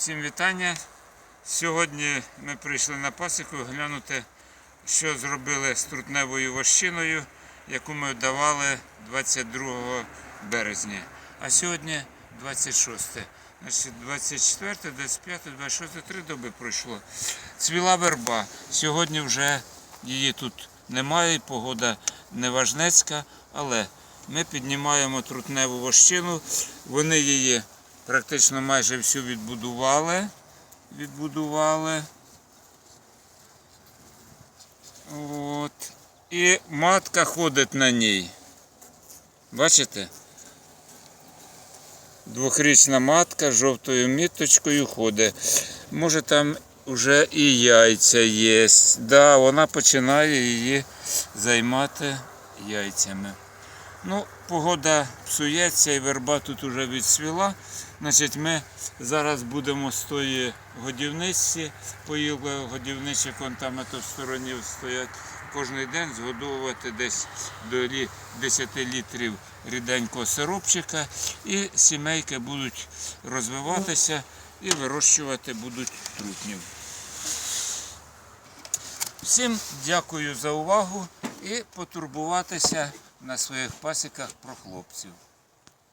Всім вітання. Сьогодні ми прийшли на пасіку глянути, що зробили з трутневою вощиною, яку ми давали 22 березня. А сьогодні 26. Значить, 24, 25, 26, три доби пройшло. Цвіла верба. Сьогодні вже її тут немає, погода неважнецька, але ми піднімаємо трутневу вощину. Вони її практично майже всю відбудували. Відбудували. От. І матка ходить на ній. Бачите? Двохрічна матка з жовтою міточкою ходить. Може там вже і яйця є. Да, вона починає її займати яйцями. Ну, погода псується і верба тут уже відсвіла. Значить, ми зараз будемо з тої годівниці, поїлка годівничок, вон там ото в стороні стоять, кожен день згодовувати десь до 10 літрів ріденького сиропчика і сімейки будуть розвиватися і вирощувати будуть трутнів. Всім дякую за увагу і потурбуватися на своїх пасіках про хлопців.